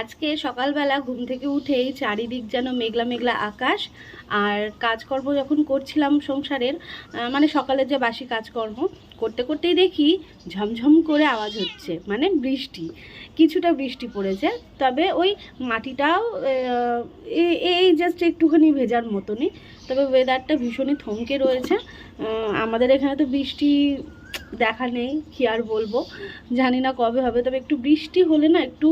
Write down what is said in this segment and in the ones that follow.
আজকে সকালবেলা ঘুম থেকে উঠেই চারিদিক যেন মেঘলা মেঘলা আকাশ, আর কাজকর্ম যখন করছিলাম সংসারের মানে সকালের যে বাসি কাজকর্ম, করতে করতেই দেখি ঝমঝম করে আওয়াজ হচ্ছে মানে বৃষ্টি, কিছুটা বৃষ্টি পড়েছে, তবে ওই মাটিটাও এই জাস্ট একটুখানি ভেজার মতনই, তবে ওয়েদারটা ভীষণই থমকে রয়েছে আমাদের এখানে তো বৃষ্টি দেখা নেই, কি আর বলব? জানি না কবে হবে, তবে একটু বৃষ্টি হলে না একটু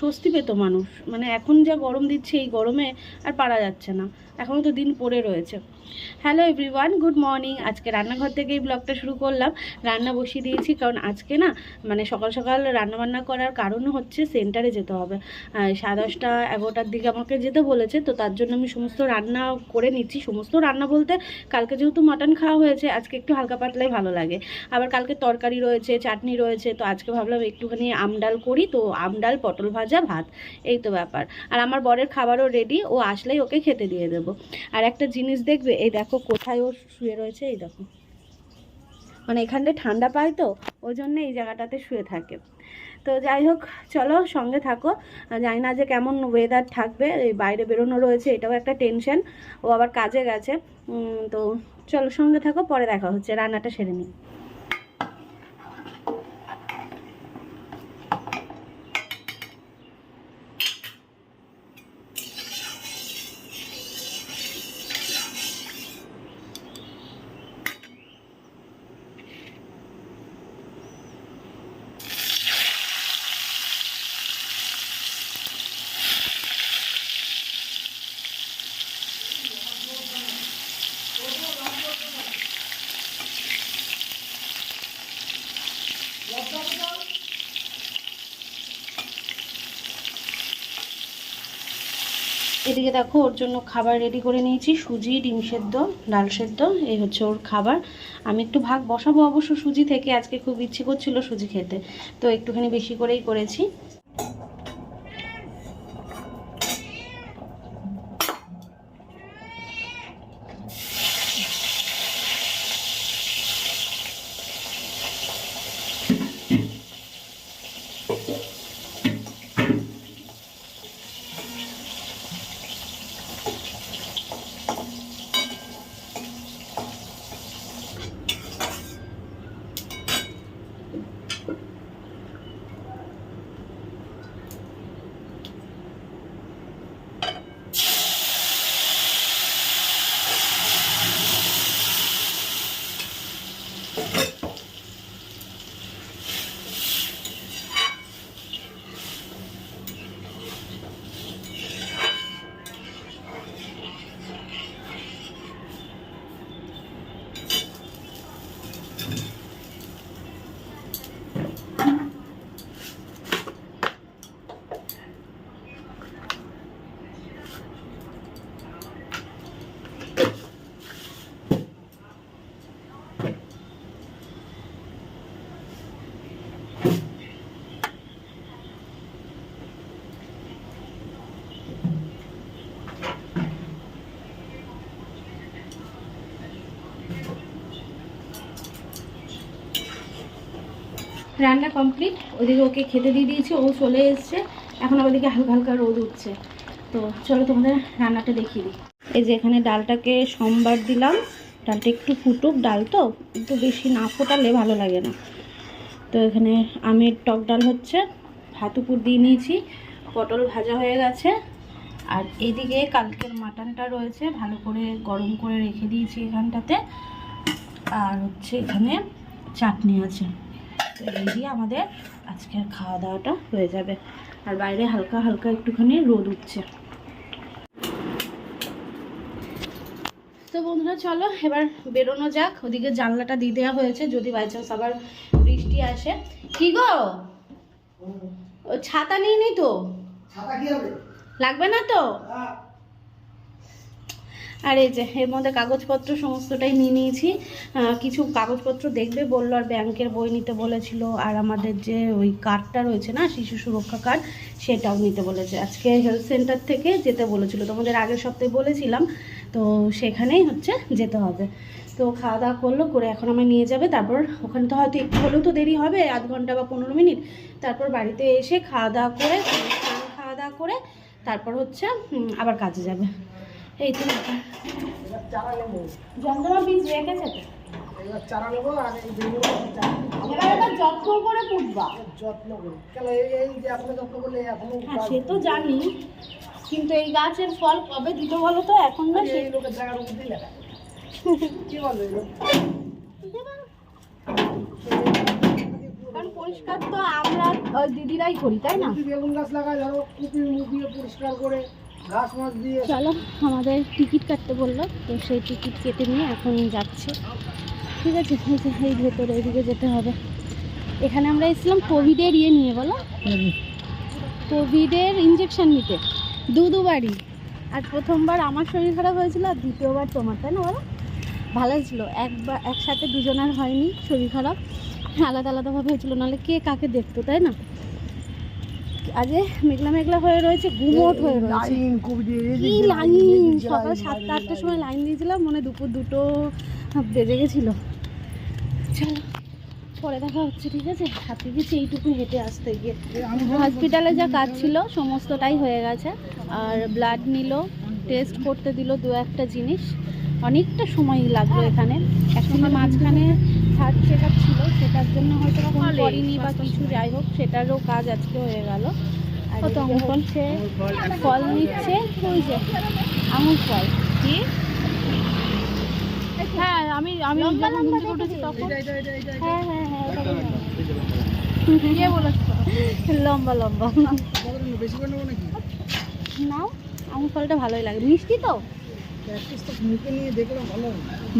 স্বস্তি পেত মানুষ। মানে এখন যা গরম দিচ্ছে, এই গরমে আর পারা যাচ্ছে না। এখনও তো দিন পড়ে রয়েছে। হ্যালো এভরিওয়ান গুড মর্নিং আজকে রান্নাঘর থেকে এই ব্লগটা শুরু করলাম। রান্না বসিয়ে দিয়েছি কারণ আজকে না মানে সকাল সকাল রান্না বান্না করার কারণ হচ্ছে সেন্টারে যেতে হবে। সাড়ে দশটা, এগারোটার দিকে আমাকে যেতে বলেছে, তো তার জন্য আমি সমস্ত রান্না করে নিচ্ছি। সমস্ত রান্না বলতে কালকে যেহেতু মাটন খাওয়া হয়েছে, আজকে একটু হালকা পাতলাই ভালো লাগে। আবার কালকে তরকারি রয়েছে, চাটনি রয়েছে, তো আজকে ভাবলাম একটুখানি আমডাল করি, তো আমডাল পটল ভাজা, ভাত, এই তো ব্যাপার। আর আমার বরের খাবারও রেডি ও আসলেই ওকে খেতে দিয়ে দেবো। আর একটা জিনিস দেখবে এই দেখো কোথায় ও শুয়ে রয়েছে, এই দেখো। মানে এখানটায় ঠান্ডা পায় তো, ওই জন্য এই জায়গাটাতে শুয়ে থাকে। তো যাই হোক, চলো সঙ্গে থাকো। জানি না যে কেমন ওয়েদার থাকবে, এই বাইরে বেরোনো রয়েছে, এটাও একটা টেনশন ও আবার কাজে গেছে। তো চলো সঙ্গে থাকো, পরে দেখা হচ্ছে, রান্নাটা সেরে নিই। এদিকে দেখো, ওর জন্য খাবার রেডি করে নিয়েছি, সুজি, ডিম সেদ্ধ, ডাল সেদ্ধ, এই হচ্ছে ওর খাবার। আমি একটু ভাগ বসাবো অবশ্য সুজি থেকে, আজকে খুব ইচ্ছে করছিল সুজি খেতে। তো একটুখানি বেশি করেই করেছি। রান্না কমপ্লিট ওদিকে ওকে খেতে দিয়ে দিয়েছি, ও চলে এসছে। এখন দিকে হালকা হালকা রোদ উঠছে। তো চলো তোমাদের রান্নাটা দেখিয়ে দিই। এই যে এখানে ডালটাকে সোমবার দিলাম। ডালটা একটু ফুটুক ডাল তো, একটু বেশি না ফোটালে ভালো লাগে না। তো এখানে আমের টক ডাল হচ্ছে, ভাত উপর দিয়ে নিয়েছি, পটল ভাজা হয়ে গেছে। আর এদিকে কালকের মাটনটা রয়েছে, ভালো করে গরম করে রেখে দিয়েছি এখানটাতে। আর হচ্ছে এখানে চাটনি আছে। তো এই দিয়ে আমাদের আজকের খাওয়া দাওয়াটা হয়ে যাবে। আর বাইরে হালকা হালকা একটুখানি রোদ উঠছে। তো বন্ধুরা চলো এবার বেরোনো যাক। ওদিকে জানলাটা দিয়ে দেওয়া হয়েছে যদি বাই চান্স আবার বৃষ্টি আসে। কি গো? ও ছাতা নিয়ে নি তো? ছাতা কি হবে? লাগবে না তো? হ্যাঁ। আর এই যে, এর মধ্যে কাগজপত্র সমস্তটাই নিয়ে নিয়েছি। কিছু কাগজপত্র দেখবে, বলল আর ব্যাংকের বই নিতে বলেছিল, আর আমাদের যে ওই কার্ডটা রয়েছে না, শিশু সুরক্ষা কার্ড সেটাও নিতে বলেছে। আজকে হেলথ সেন্টার থেকে যেতে বলেছিল, তোমাদের আগের সপ্তাহে বলেছিলাম, তো সেখানেই হচ্ছে যেতে হবে। তো খাওয়া দাওয়া করল, করে এখন আমায় নিয়ে যাবে, তারপর ওখানে তো হয়তো একটু হলেও তো দেরি হবে, আধ ঘণ্টা বা পনেরো মিনিট। তারপর বাড়িতে এসে খাওয়া দাওয়া করে খাওয়া দাওয়া করে, তারপর হচ্ছে আবার কাজে যাবে। এই তো চারা নেব। বীজ রেখেছে তো? এবার চারা নেব আর এই এবার এটা যত্ন করে পুঁতবা। যত্ন করি কেন এই যে এখনও যত্ন করলে এখনও হ্যাঁ সে তো জানি। কিন্তু এই গাছের ফল কবে দিতে বলো তো? এখন না সে এই লোকের জায়গার উপর দিয়ে লেখা। কি বলবে কারণ পরিষ্কার তো আমরা দিদিরাই করি তাই না? বেগুন গাছ লাগায় ধরো কুপি মুপিয়ে পরিষ্কার করে চলো, আমাদের টিকিট কাটতে বলল, তো সেই টিকিট কেটে নিয়ে এখন যাচ্ছে। ঠিক আছে, এই যে, এই ভেতরে, এদিকে যেতে হবে। এখানে আমরা এসেছিলাম কোভিডের ইয়ে নিয়ে, বলো? কোভিডের ইঞ্জেকশন নিতে। দু দুবারই। আর প্রথমবার আমার শরীর খারাপ হয়েছিল, আর দ্বিতীয়বার তোমার, তাই না বলো? ভালো ছিল। একবার একসাথে দুজনের হয়নি শরীর খারাপ। আলাদা আলাদাভাবে হয়েছিল, নাহলে কে কাকে দেখতো, তাই না? আজে মেঘলা মেঘলা হয়ে রয়েছে গুমোট হয়ে রয়েছে। কি লাইন? সকাল সাতটা আটটার সময় লাইন দিয়েছিলাম মনে দুপুর দুটো বেজে গেছিল। চলো পরে দেখা হচ্ছে ঠিক আছে? হাতে গেছি এইটুকু হেঁটে আসতে গিয়ে। হসপিটালে যা কাজ ছিল সমস্তটাই হয়ে গেছে। আর ব্লাড নিল টেস্ট করতে দিল দু একটা জিনিস। অনেকটা সময় লাগল এখানে। একসঙ্গে মাঝখানে হার্ট চেক আপ ছিল সেটার জন্য হয়তো ফোন করিনি বা কিছু যাই হোক সেটারও কাজ আজকে হয়ে গেল। কত অঙ্কন সে ফল নিচ্ছে ওই যে আঙুর ফল। কি? হ্যাঁ আমি আমি যখন ঘুম থেকে উঠেছি তখন হ্যাঁ হ্যাঁ হ্যাঁ কে বলেছ? লম্বা লম্বা। নাও আঙুর ফলটা ভালোই লাগে। মিষ্টি তো?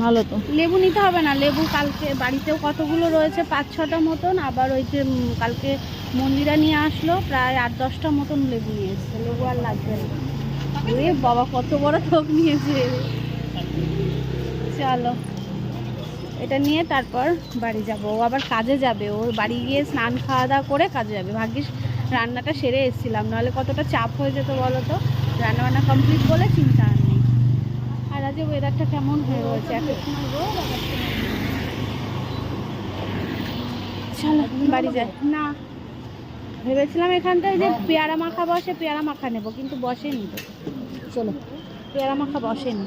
ভালো তো। লেবু নিতে হবে না, লেবু কালকে বাড়িতেও কতগুলো রয়েছে? পাঁচ ছটা মতন, আবার ওই যে কালকে মন্দিরা নিয়ে আসলো, প্রায় আট দশটা মতন লেবু নিয়ে এসছে। লেবু আর লাগবে না। বাবা, কত বড় থোক নিয়েছে। চলো, এটা নিয়ে তারপর বাড়ি যাব। ও আবার কাজে যাবে। ও বাড়ি গিয়ে স্নান খাওয়া দাওয়া করে কাজে যাবে। ভাগ্যিস রান্নাটা সেরে এসেছিলাম। নাহলে কতটা চাপ হয়ে যেত বলো তো? রান্না বান্না কমপ্লিট বলে চিন্তা আর আজ ওয়েদারটা কেমন হয়ে রয়েছে? এক এক সময় রোদ আর এক সময় চলো বাড়ি যাই। না। ভেবেছিলাম এখানটায় যে পেয়ারা মাখা বসে পেয়ারা মাখা নেব কিন্তু বসেনি তো। চলো। পেয়ারা মাখা বসেনি।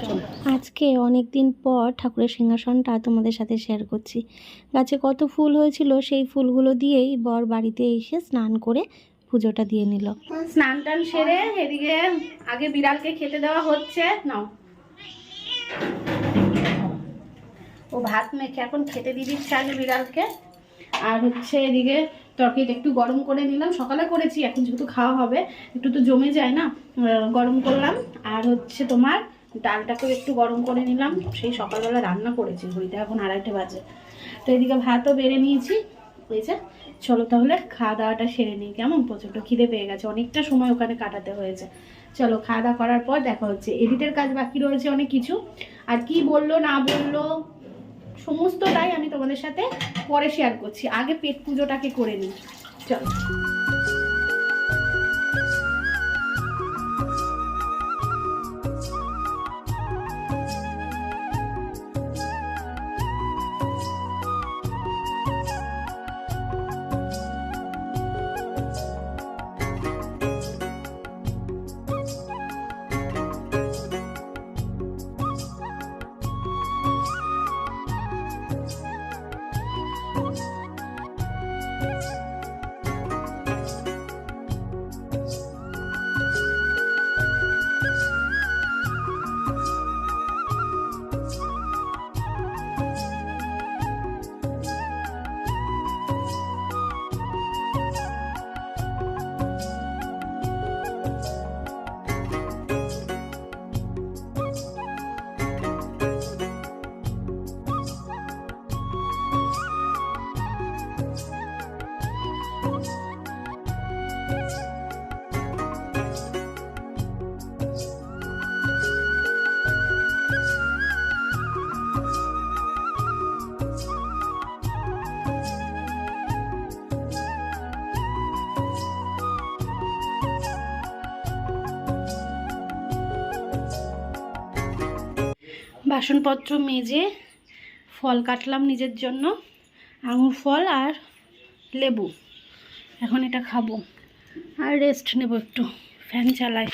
চলো। আজকে অনেক দিন পর ঠাকুরের সিংহাসনটা তোমাদের সাথে শেয়ার করছি। গাছে কত ফুল হয়েছিল সেই ফুলগুলো দিয়েই বর বাড়িতে এসে স্নান করে পুজোটা দিয়ে নিল। স্নান টান সেরে এদিকে আগে বিড়ালকে খেতে দেওয়া হচ্ছে। নাও। ও ভাত মেখে এখন খেতে দিয়ে দিচ্ছে বিড়ালকে। আর হচ্ছে এদিকে তরকারিটা একটু গরম করে নিলাম। সকালে করেছি, এখন যেহেতু খাওয়া হবে, একটু তো জমে যায় না গরম করলাম। আর হচ্ছে তোমার ডালটাকেও একটু গরম করে নিলাম। সেই সকালবেলা রান্না করেছি ঘড়িতে এখন আড়াইটে বাজে। তো এদিকে ভাতও বেড়ে নিয়েছি। হয়েছে চলো তাহলে খাওয়া দাওয়াটা সেরে নিই। কেমন? প্রচণ্ড খিদে পেয়ে গেছে। অনেকটা সময় ওখানে কাটাতে হয়েছে। চলো খাওয়া দাওয়া করার পর দেখা হচ্ছে। এডিটের কাজ বাকি রয়েছে অনেক কিছু। আর কি বলল, না বলল, সমস্তটাই আমি তোমাদের সাথে পরে শেয়ার করছি। আগে পেট পুজোটাকে করে নিই। চলো। বাসনপত্র মেজে ফল কাটলাম নিজের জন্য, আঙুর ফল আর লেবু। এখন এটা খাব আর রেস্ট নেব একটু ফ্যান চালাই।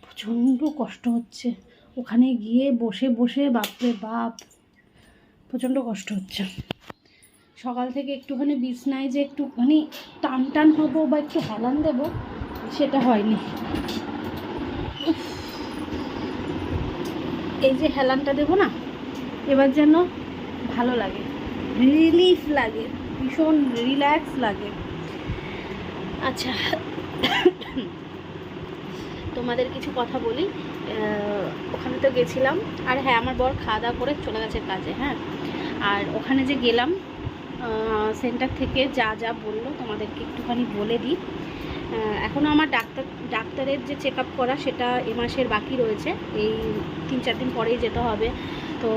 প্রচণ্ড কষ্ট হচ্ছে। ওখানে গিয়ে বসে বসে, বাপরে বাপ, প্রচণ্ড কষ্ট হচ্ছে। সকাল থেকে একটুখানি বিছনায় যে একটুখানি টান টান হব বা একটু হেলান দেবো, সেটা হয়নি। এই যে হেলানটা দেবো না, এবার যেন ভালো লাগে রিলিফ লাগে, ভীষণ রিল্যাক্স লাগে। আচ্ছা তোমাদের কিছু কথা বলি ওখানে তো গেছিলাম, আর হ্যাঁ আমার বর খাওয়া দাওয়া করে চলে গেছে কাজে হ্যাঁ। আর ওখানে যে গেলাম সেন্টার থেকে যা যা বলল তোমাদেরকে একটুখানি বলে দিই। এখনও আমার ডাক্তার, ডাক্তারের যে চেক করা সেটা এ মাসের বাকি রয়েছে। এই তিন চার দিন পরেই যেতে হবে। তো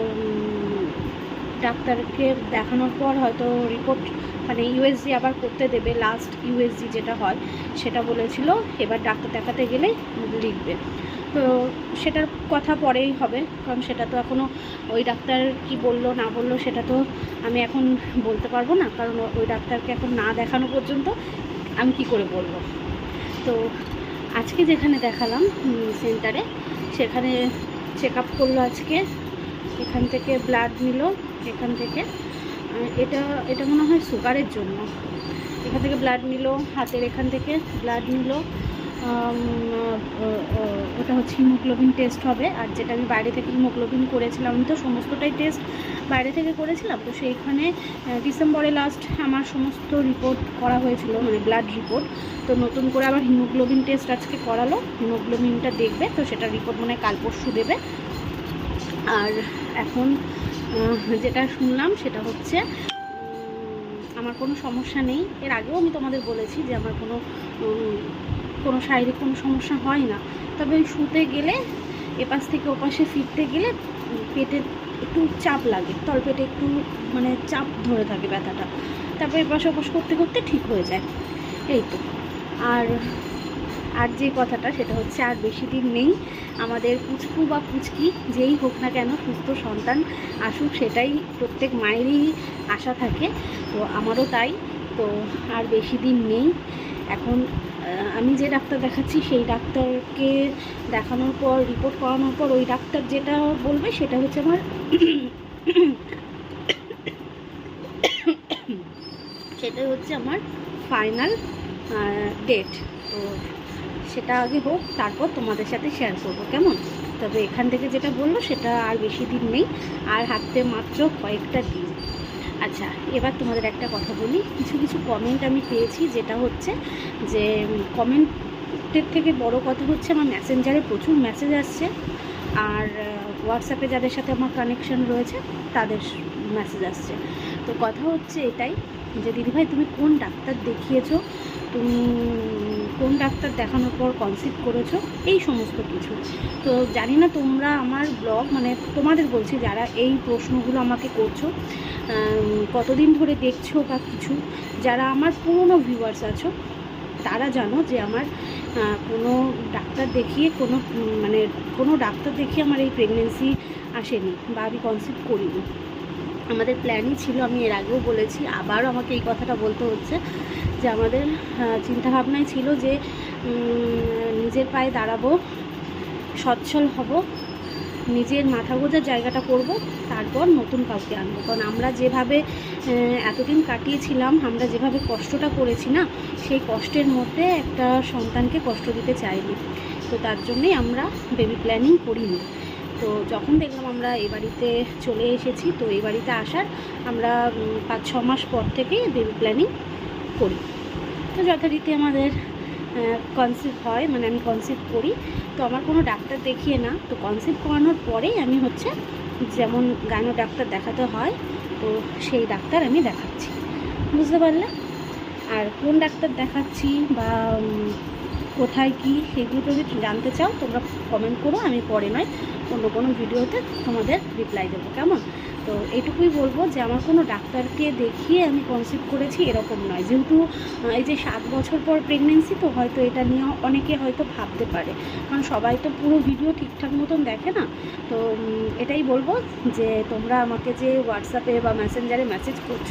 ডাক্তারকে দেখানোর পর হয়তো রিপোর্ট মানে ইউএসজি আবার করতে দেবে লাস্ট ইউএসজি যেটা হয়, সেটা বলেছিল। এবার ডাক্তার দেখাতে গেলে লিখবে। তো, সেটার কথা পরেই হবে, কারণ সেটা তো এখনও ওই ডাক্তার কি বলল, না বলল, সেটা তো আমি এখন বলতে পারব না। কারণ ওই ডাক্তারকে এখন না দেখানো পর্যন্ত আমি কি করে বলব? তো আজকে যেখানে দেখালাম সেন্টারে সেখানে চেক আপ করল আজকে। এখান থেকে ব্লাড নিল, এখান থেকে। এটা এটা মনে হয় সুগারের জন্য। এখান থেকে ব্লাড নিল, হাতের এখান থেকে ব্লাড নিল। ওটা হচ্ছে হিমোগ্লোবিন টেস্ট হবে। আর যেটা আমি বাইরে থেকে হিমোগ্লোবিন করেছিলাম, আমি তো সমস্তটাই টেস্ট বাইরে থেকে করেছিলাম। তো সেইখানে ডিসেম্বরে লাস্ট আমার সমস্ত রিপোর্ট করা হয়েছিল মানে ব্লাড রিপোর্ট তো নতুন করে আবার হিমোগ্লোবিন টেস্ট আজকে করালো। হিমোগ্লোবিনটা দেখবে, তো সেটা রিপোর্ট মনে কাল পরশু দেবে। আর এখন যেটা শুনলাম সেটা হচ্ছে আমার কোনো সমস্যা নেই। এর আগেও আমি তোমাদের বলেছি যে আমার কোনো কোনো শারীরিক কোনো সমস্যা হয় না। তবে ওই শুতে গেলে, এপাশ থেকে ওপাশে ফিরতে গেলে পেটে একটু চাপ লাগে, তলপেটে একটু মানে চাপ ধরে থাকে ব্যথাটা। তারপর এপাশ ওপাশ করতে করতে ঠিক হয়ে যায়। এই তো। আর আর যে কথাটা, সেটা হচ্ছে আর বেশি দিন নেই। আমাদের পুচকু বা পুচকি যেই হোক না কেন সুস্থ সন্তান আসুক, সেটাই প্রত্যেক মায়েরই আশা থাকে। তো আমারও তাই। তো আর বেশি দিন নেই। এখন আমি যে ডাক্তার দেখাচ্ছি, সেই ডাক্তারকে দেখানোর পর রিপোর্ট করানোর পর, ওই ডাক্তার যেটা বলবে, সেটা হচ্ছে আমার সেটাই হচ্ছে আমার ফাইনাল ডেট তো সেটা আগে হোক, তারপর তোমাদের সাথে শেয়ার করব, কেমন? তবে এখান থেকে যেটা বলল, সেটা আর বেশি দিন নেই। আর হাতে মাত্র কয়েকটা দিন। আচ্ছা এবার তোমাদের একটা কথা বলি। কিছু কিছু কমেন্ট আমি পেয়েছি, যেটা হচ্ছে যে কমেন্টের থেকে বড় কথা হচ্ছে, আমার মেসেঞ্জারে প্রচুর মেসেজ আসছে। আর হোয়াটসঅ্যাপে যাদের সাথে আমার কানেকশন রয়েছে, তাদের মেসেজ আসছে। তো কথা হচ্ছে এটাই যে, দিদিভাই, তুমি কোন ডাক্তার দেখিয়েছো? তুমি কোন ডাক্তার দেখানোর পর কনসিভ করেছ? এই সমস্ত কিছু। তো জানি না তোমরা আমার ব্লগ মানে তোমাদের বলছি যারা এই প্রশ্নগুলো আমাকে করছ কতদিন ধরে দেখছ বা কিছু, যারা আমার পুরনো ভিউয়ার্স আছো, তারা জানো যে আমার কোনো ডাক্তার দেখিয়ে কোনো মানে কোনো ডাক্তার দেখিয়ে আমার এই প্রেগনেন্সি আসেনি বা আমি কনসিভ করিনি। আমাদের প্ল্যানই ছিল, আমি এর আগেও বলেছি, আবারও আমাকে এই কথাটা বলতে হচ্ছে যে আমাদের চিন্তাভাবনাই ছিল যে নিজের পায়ে দাঁড়াবো, সচ্ছল হব, নিজের মাথা গোজার জায়গাটা করব, তারপর নতুন কাউকে আনব। কারণ আমরা যেভাবে এতদিন কাটিয়েছিলাম, আমরা যেভাবে কষ্টটা করেছি না, সেই কষ্টের মধ্যে একটা সন্তানকে কষ্ট দিতে চাইনি। তো তার জন্যেই আমরা বেবি প্ল্যানিং করিনি। তো যখন দেখলাম আমরা এই বাড়িতে চলে এসেছি, তো এই বাড়িতে আসার আমরা পাঁচ, ছ মাস পর থেকেই বেবি প্ল্যানিং করি। তো যথারীতি আমাদের কনসিভ হয় মানে আমি কনসিভ করি। তো আমার কোনো ডাক্তার দেখিয়ে না, তো কনসিভ করানোর পরেই আমি হচ্ছে যেমন গানো ডাক্তার দেখাতে হয়, তো সেই ডাক্তার আমি দেখাচ্ছি। বুঝতে পারলে? আর কোন ডাক্তার দেখাচ্ছি বা কোথায় কি সেগুলো যদি জানতে চাও, তোমরা কমেন্ট করো, আমি পরে নয় অন্য কোনো ভিডিওতে তোমাদের রিপ্লাই দেবো, কেমন? তো এটুকুই বলব যে আমার কোনো ডাক্তারকে দেখিয়ে আমি কনসিভ করেছি এরকম নয়। যেহেতু এই যে সাত বছর পর প্রেগনেন্সি তো হয়তো এটা নিয়ে অনেকে হয়তো ভাবতে পারে। কারণ সবাই তো পুরো ভিডিও ঠিকঠাক মতন দেখে না। তো এটাই বলব যে তোমরা আমাকে যে হোয়াটসঅ্যাপে বা মেসেঞ্জারে মেসেজ করছ,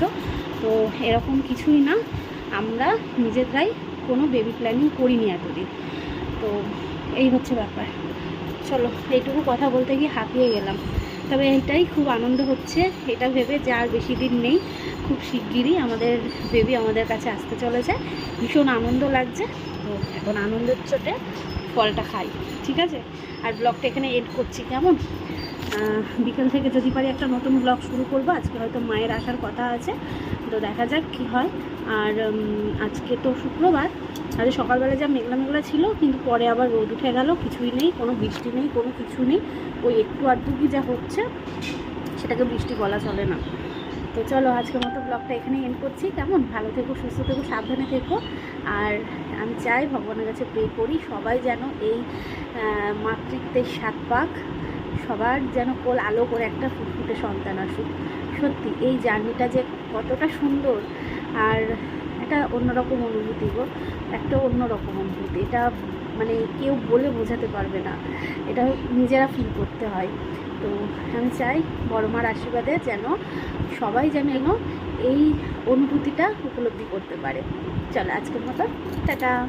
তো এরকম কিছুই না। আমরা নিজেরাই কোনো বেবি প্ল্যানিং করিনি এতদিন। তো, এই হচ্ছে ব্যাপার। চলো, এইটুকু কথা বলতে গিয়ে হাঁপিয়ে গেলাম। তবে এটাই খুব আনন্দ হচ্ছে, এটা ভেবে যে আর বেশি দিন নেই, খুব শিগগিরই আমাদের বেবি আমাদের কাছে আসতে চলেছে। ভীষণ আনন্দ লাগছে, তো এখন আনন্দের চোটে ফলটা খাই, ঠিক আছে? আর ব্লগটা এখানে এড করছি, কেমন? বিকেল থেকে যদি পারি একটা নতুন ব্লগ শুরু করব, আজকে হয়তো মায়ের আসার কথা আছে, তো দেখা যাক কি হয়। আর আজকে তো শুক্রবার আজকে সকালবেলা যা মেঘলা মেঘলা ছিল, কিন্তু পরে আবার রোদ উঠে গেল, কিছুই নেই, কোনো বৃষ্টি নেই, কোনো কিছু নেই। ওই একটু আধটু কি যা হচ্ছে, সেটাকে বৃষ্টি বলা চলে না। তো চলো আজকের মতো ব্লগটা এখানে এন্ড করছি। কেমন? ভালো থেকো, সুস্থ থেকো, সাবধানে থেকো। আর আমি চাই ভগবানের কাছে প্রে করি, সবাই যেন এই মাতৃত্বের সাত পাক সবার যেন কোল আলো করে একটা ফুটফুটে সন্তান আসুক। সত্যি, এই জার্নিটা যে কতটা সুন্দর। আর একটা অন্যরকম অনুভূতি গো। একটা অন্যরকম অনুভূতি। এটা মানে কেউ বলে বোঝাতে পারবে না। এটা নিজেরা ফিল করতে হয়। তো আমি চাই বড় মার আশীর্বাদে যেন সবাই যেন এই অনুভূতিটা উপলব্ধি করতে পারে। চলো আজকের মতো, টাটা।